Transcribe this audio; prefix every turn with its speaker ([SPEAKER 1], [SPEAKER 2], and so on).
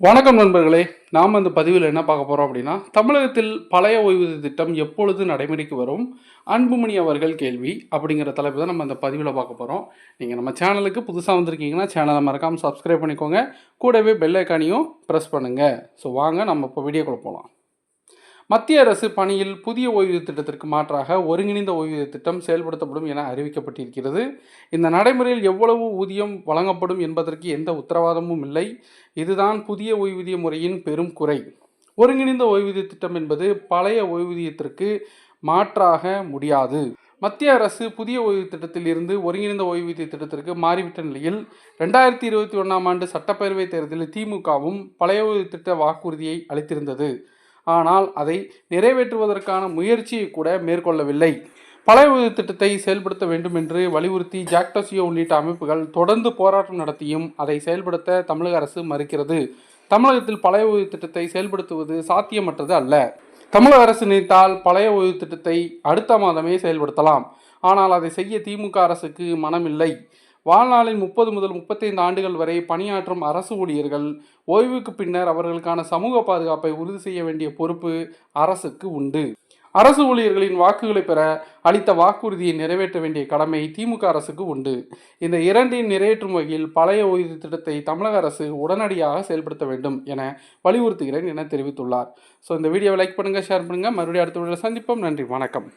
[SPEAKER 1] வணக்கம் நண்பர்களே நாம் அந்த பதிவில் என்ன பார்க்க போகிறோம் அப்படின்னா தமிழகத்தில் பழைய ஓய்வூதிய திட்டம் எப்பொழுது நடைமுறைக்கு வரும்? அன்புமணி அவர்கள் கேள்வி அப்படிங்கிற தலைப்பு தான் நம்ம அந்த பதிவில் பார்க்க போகிறோம் நீங்கள் நம்ம சேனலுக்கு புதுசாக வந்திருக்கீங்கன்னா சேனலை மறக்காமல் சப்ஸ்கிரைப் பண்ணிக்கோங்க. கூடவே பெல் ஐக்கானையும் ப்ரெஸ் பண்ணுங்கள் ஸோ வாங்க நம்ம இப்போ வீடியோக்குள்ளே போகலாம் மத்திய அரசு பணியில் புதிய ஓய்வூதிய திட்டத்திற்கு மாற்றாக ஒருங்கிணைந்த ஓய்வூதிய திட்டம் செயல்படுத்தப்படும் என அறிவிக்கப்பட்டிருக்கிறது. இந்த நடைமுறையில் எவ்வளவு ஊதியம் வழங்கப்படும் என்பதற்கு எந்த உத்தரவாதமும் இல்லை. இதுதான் புதிய ஓய்வூதிய முறையின் பெரும் குறை. ஒருங்கிணைந்த ஓய்வூதிய திட்டம் என்பது பழைய ஓய்வூதியத்திற்கு மாற்றாக முடியாது. மத்திய அரசு புதிய ஓய்வு திட்டத்தில் இருந்து ஒருங்கிணைந்த ஓய்வூதிய திட்டத்திற்கு மாறிவிட்ட நிலையில் ரெண்டாயிரத்தி இருபத்தி ஒன்றாம் ஆண்டு சட்டப்பேரவைத் தேர்தலில் திமுகவும் பழைய ஓய்வு திட்ட வாக்குறுதியை அளித்திருந்தது. ஆனால் அதை நிறைவேற்றுவதற்கான முயற்சியை கூட மேற்கொள்ளவில்லை. பழைய ஓய்வு திட்டத்தை செயல்படுத்த வேண்டும் என்று வலியுறுத்தி ஜாக்டோசியோ உள்ளிட்ட அமைப்புகள் தொடர்ந்து போராட்டம் நடத்தியும் அதை செயல்படுத்த தமிழக அரசு மறுக்கிறது. தமிழகத்தில் பழைய ஓய்வு திட்டத்தை செயல்படுத்துவது சாத்தியமற்றது அல்ல. தமிழக அரசு நினைத்தால் பழைய ஓய்வு திட்டத்தை அடுத்த மாதமே செயல்படுத்தலாம். ஆனால் அதை செய்ய திமுக அரசுக்கு மனமில்லை. வாழ்நாளில் முப்பது முதல் முப்பத்தைந்து ஆண்டுகள் வரை பணியாற்றும் அரசு ஊழியர்கள் ஓய்வுக்கு பின்னர் அவர்களுக்கான சமூக பாதுகாப்பை உறுதி செய்ய வேண்டிய பொறுப்பு அரசுக்கு உண்டு. அரசு ஊழியர்களின் வாக்குகளை பெற அளித்த வாக்குறுதியை நிறைவேற்ற வேண்டிய கடமை திமுக அரசுக்கு உண்டு. இந்த இரண்டையும் நிறைவேற்றும் வகையில் பழைய ஓய்வு திட்டத்தை தமிழக அரசு உடனடியாக செயல்படுத்த வேண்டும் என வலியுறுத்துகிறேன் என தெரிவித்துள்ளார். ஸோ இந்த வீடியோவை லைக் பண்ணுங்கள் ஷேர் பண்ணுங்கள் மறுபடியும் அடுத்த வீடியோவில் சந்திப்போம். நன்றி வணக்கம்.